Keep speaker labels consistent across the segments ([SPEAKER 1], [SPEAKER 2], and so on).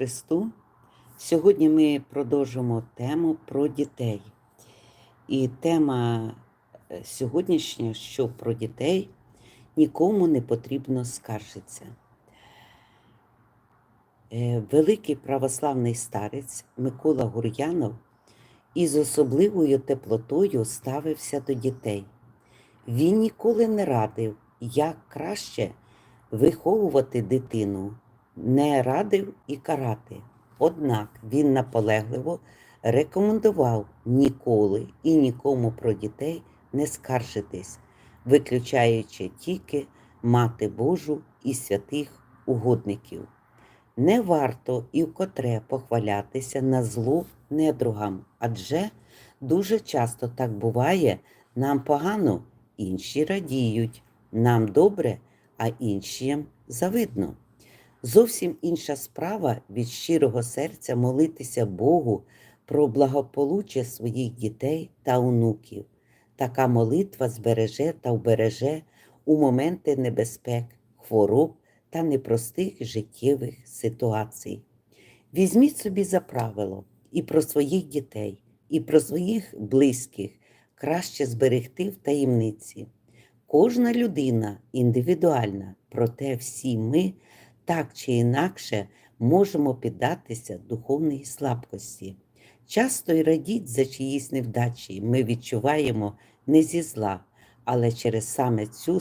[SPEAKER 1] Христу! Сьогодні ми продовжимо тему про дітей. І тема е, сьогоднішня, що про дітей нікому не потрібно скаржитися. Е, Великий православний старець Микола Гур'янов із особливою теплотою ставився до дітей. Він ніколи не радив, як краще виховувати дитину, не радив і карати. Однак він наполегливо рекомендував ніколи і нікому про дітей не скаржитись, виключаючи тільки Мати Божу і святих угодників. Не варто і вкотре похвалятися на зло недругам, адже дуже часто так буває, нам погано, інші радіють, нам добре, а іншим завидно. Зовсім інша справа від щирого серця молитися Богу про благополуччя своїх дітей та онуків. Така молитва збереже та вбереже у моменти небезпек, хвороб та непростих життєвих ситуацій. Візьміть собі за правило і про своїх дітей, і про своїх близьких краще зберегти в таємниці. Кожна людина індивідуальна, проте всі ми так чи інакше можемо піддатися духовній слабкості. Часто й радіть за чиїсь невдачі ми відчуваємо не зі зла, але через саме цю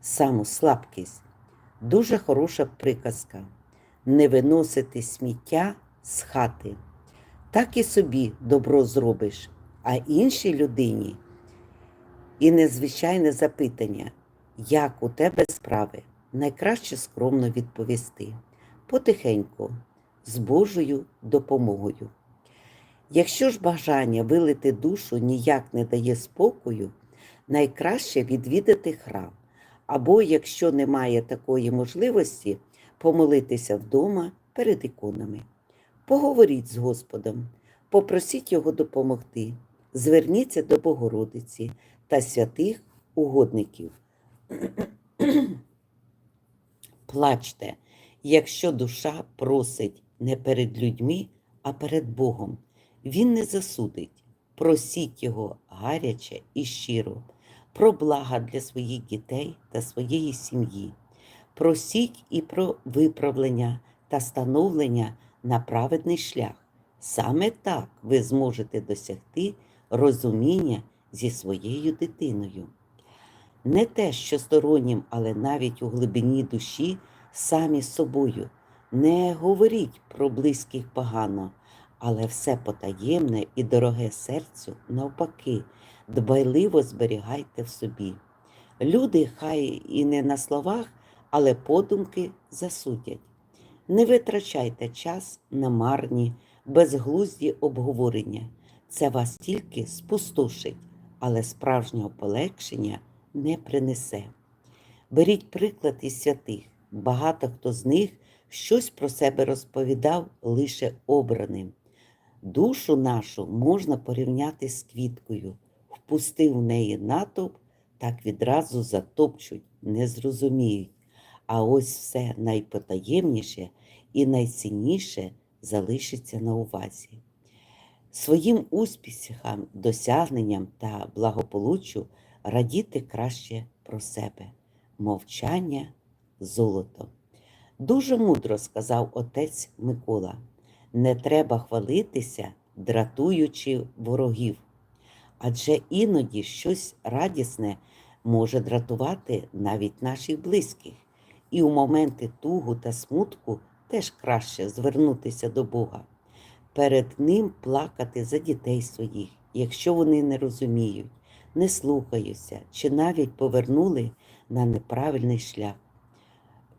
[SPEAKER 1] саму слабкість. Дуже хороша приказка не виносити сміття з хати. Так і собі добро зробиш, а іншій людині і незвичайне запитання, як у тебе справи, найкраще скромно відповісти, потихеньку, з Божою допомогою. Якщо ж бажання вилити душу ніяк не дає спокою, найкраще відвідати храм, або, якщо немає такої можливості, помолитися вдома перед іконами. Поговоріть з Господом, попросіть Його допомогти, зверніться до Богородиці та святих угодників. Плачте, якщо душа просить не перед людьми, а перед Богом. Він не засудить. Просіть Його гаряче і щиро, про блага для своїх дітей та своєї сім'ї. Просіть і про виправлення та становлення на праведний шлях. Саме так ви зможете досягти розуміння зі своєю дитиною. Не те, що стороннім, але навіть у глибині душі самі з собою. Не говоріть про близьких погано, але все потаємне і дороге серцю навпаки, дбайливо зберігайте в собі. Люди хай і не на словах, але подумки засудять. Не витрачайте час на марні, безглузді обговорення. Це вас тільки спустошить, але справжнього полегшення не принесе. Беріть приклад із святих. Багато хто з них щось про себе розповідав лише обраним. Душу нашу можна порівняти з квіткою. Впустив в неї натовп, так відразу затопчуть, не зрозуміють. А ось все найпотаємніше і найцінніше залишиться на увазі. Своїм успіхам, досягненням та благополуччю радіти краще про себе. Мовчання золото. Дуже мудро сказав отець Микола. Не треба хвалитися, дратуючи ворогів. Адже іноді щось радісне може дратувати навіть наших близьких. І у моменти тугу та смутку теж краще звернутися до Бога. Перед Ним плакати за дітей своїх, якщо вони не розуміють, не слухаються чи навіть повернули на неправильний шлях.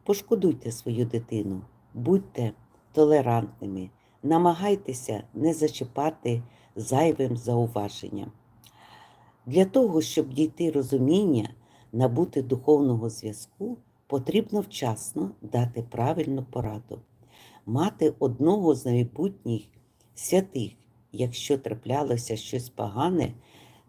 [SPEAKER 1] Пошкодуйте свою дитину, будьте толерантними, намагайтеся не зачіпати зайвим зауваженням. Для того, щоб дійти розуміння, набути духовного зв'язку, потрібно вчасно дати правильну пораду, мати одного з майбутніх святих, якщо траплялося щось погане,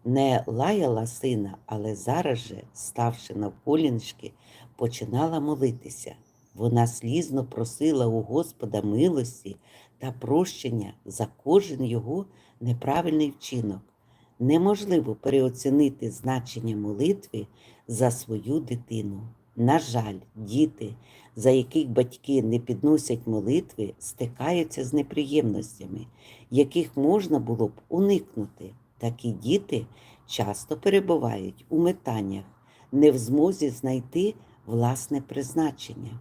[SPEAKER 1] не лаяла сина, але зараз же, ставши навколіншки, починала молитися. Вона слізно просила у Господа милості та прощення за кожен його неправильний вчинок. Неможливо переоцінити значення молитви за свою дитину. На жаль, діти, за яких батьки не підносять молитви, стикаються з неприємностями, яких можна було б уникнути. Такі діти часто перебувають у метаннях, не в змозі знайти власне призначення.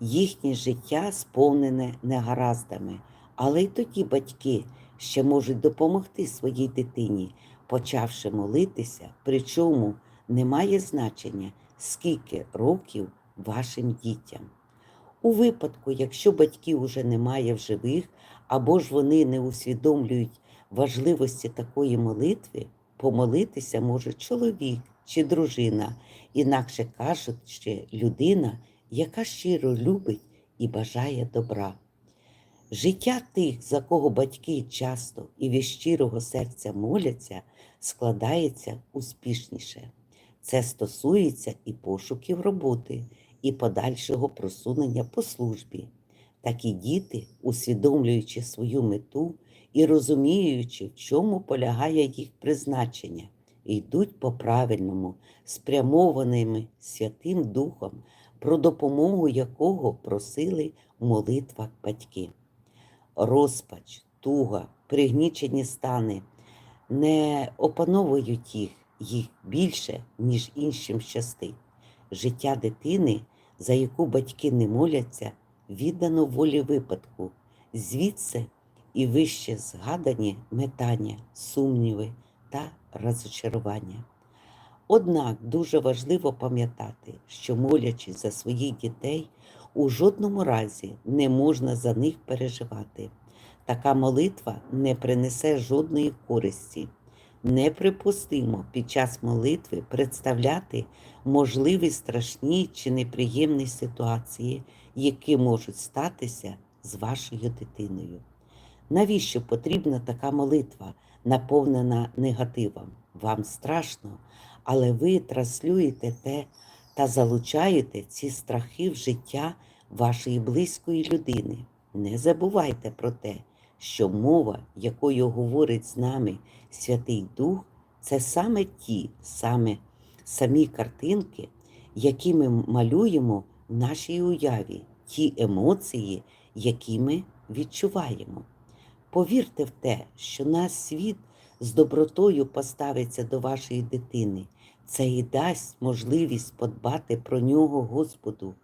[SPEAKER 1] Їхнє життя сповнене негараздами, але й тоді батьки ще можуть допомогти своїй дитині, почавши молитися, причому немає значення, скільки років вашим дітям. У випадку, якщо батьків уже немає в живих, або ж вони не усвідомлюють важливості такої молитви, помолитися може чоловік чи дружина, інакше кажучи, людина, яка щиро любить і бажає добра. Життя тих, за кого батьки часто і від щирого серця моляться, складається успішніше. Це стосується і пошуків роботи, і подальшого просунення по службі. Такі діти, усвідомлюючи свою мету і розуміючи, в чому полягає їх призначення, йдуть по правильному, спрямованими Святим Духом, про допомогу якого просили в молитвах батьки. Розпач, туга, пригнічені стани не опановують їх, їх більше, ніж іншим щастить. Життя дитини, за яку батьки не моляться, віддано волі випадку, звідси і вище згадані метання, сумніви та розочарування. Однак дуже важливо пам'ятати, що молячись за своїх дітей, у жодному разі не можна за них переживати. Така молитва не принесе жодної користі. Неприпустимо під час молитви представляти можливі страшні чи неприємні ситуації, які можуть статися з вашою дитиною. Навіщо потрібна така молитва, наповнена негативом? Вам страшно, але ви транслюєте те та залучаєте ці страхи в життя вашої близької людини. Не забувайте про те, що мова, якою говорить з нами Святий Дух, це саме ті саме самі картинки, які ми малюємо в нашій уяві, ті емоції, які ми відчуваємо. Повірте в те, що наш світ з добротою поставиться до вашої дитини. Це і дасть можливість подбати про нього Господу.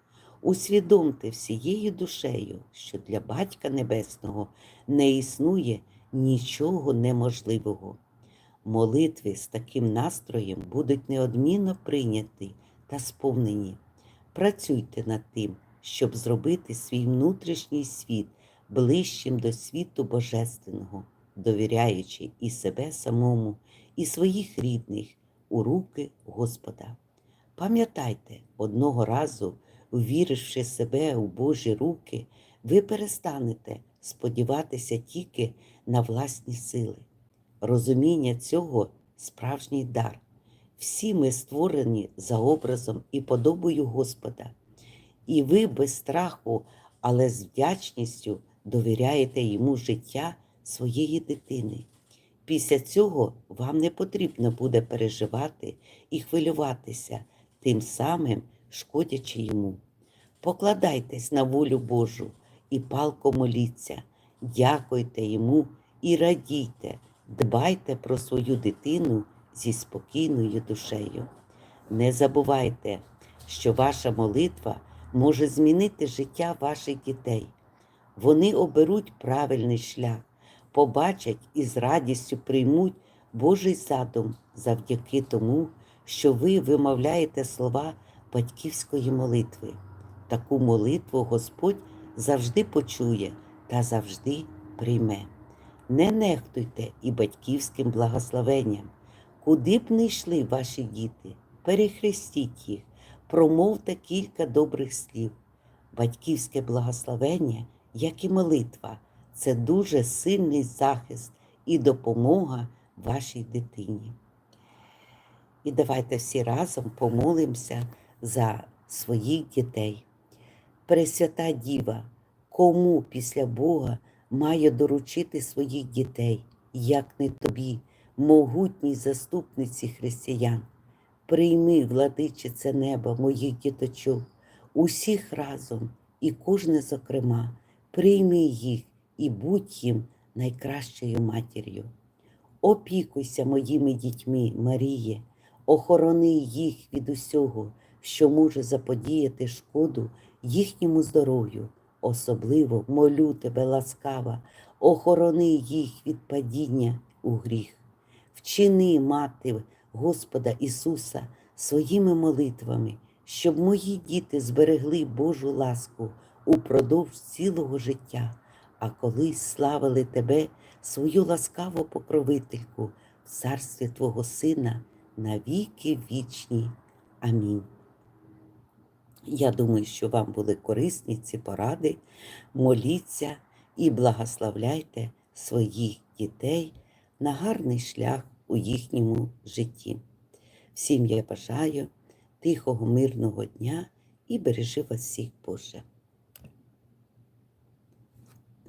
[SPEAKER 1] Усвідомте всією душею, що для Батька Небесного не існує нічого неможливого. Молитви з таким настроєм будуть неодмінно прийняті та сповнені. Працюйте над тим, щоб зробити свій внутрішній світ ближчим до світу Божественного, довіряючи і себе самому, і своїх рідних у руки Господа. Пам'ятайте, одного разу, увіривши себе у Божі руки, ви перестанете сподіватися тільки на власні сили. Розуміння цього справжній дар. Всі ми створені за образом і подобою Господа, і ви без страху, але з вдячністю довіряєте йому життя своєї дитини. Після цього вам не потрібно буде переживати і хвилюватися, тим самим шкодячи йому. Покладайтесь на волю Божу і палко моліться, дякуйте йому і радійте, дбайте про свою дитину зі спокійною душею. Не забувайте, що ваша молитва може змінити життя ваших дітей. Вони оберуть правильний шлях, побачать і з радістю приймуть Божий задум завдяки тому, що ви вимовляєте слова батьківської молитви. Таку молитву Господь завжди почує та завжди прийме. Не нехтуйте і батьківським благословенням. Куди б не йшли ваші діти, перехрестіть їх, промовте кілька добрих слів. Батьківське благословення, як і молитва, це дуже сильний захист і допомога вашій дитині. І давайте всі разом помолимося за своїх дітей. Пресвята Діва, кому після Бога має доручити своїх дітей, як не тобі, могутній заступниці християн? Прийми, владичице неба, моїх діточок, усіх разом і кожне зокрема, прийми їх і будь їм найкращою матір'ю. Опікуйся моїми дітьми, Маріє, охорони їх від усього, що може заподіяти шкоду їхньому здоров'ю. Особливо молю тебе ласкава, охорони їх від падіння у гріх. Вчини, мати Господа Ісуса, своїми молитвами, щоб мої діти зберегли Божу ласку упродовж цілого життя, а колись славили Тебе, свою ласкаву покровительку, в царстві Твого Сина на віки вічні. Амінь. Я думаю, що вам були корисні ці поради. Моліться і благословляйте своїх дітей на гарний шлях у їхньому житті. Всім я бажаю тихого, мирного дня і бережи вас всіх Боже.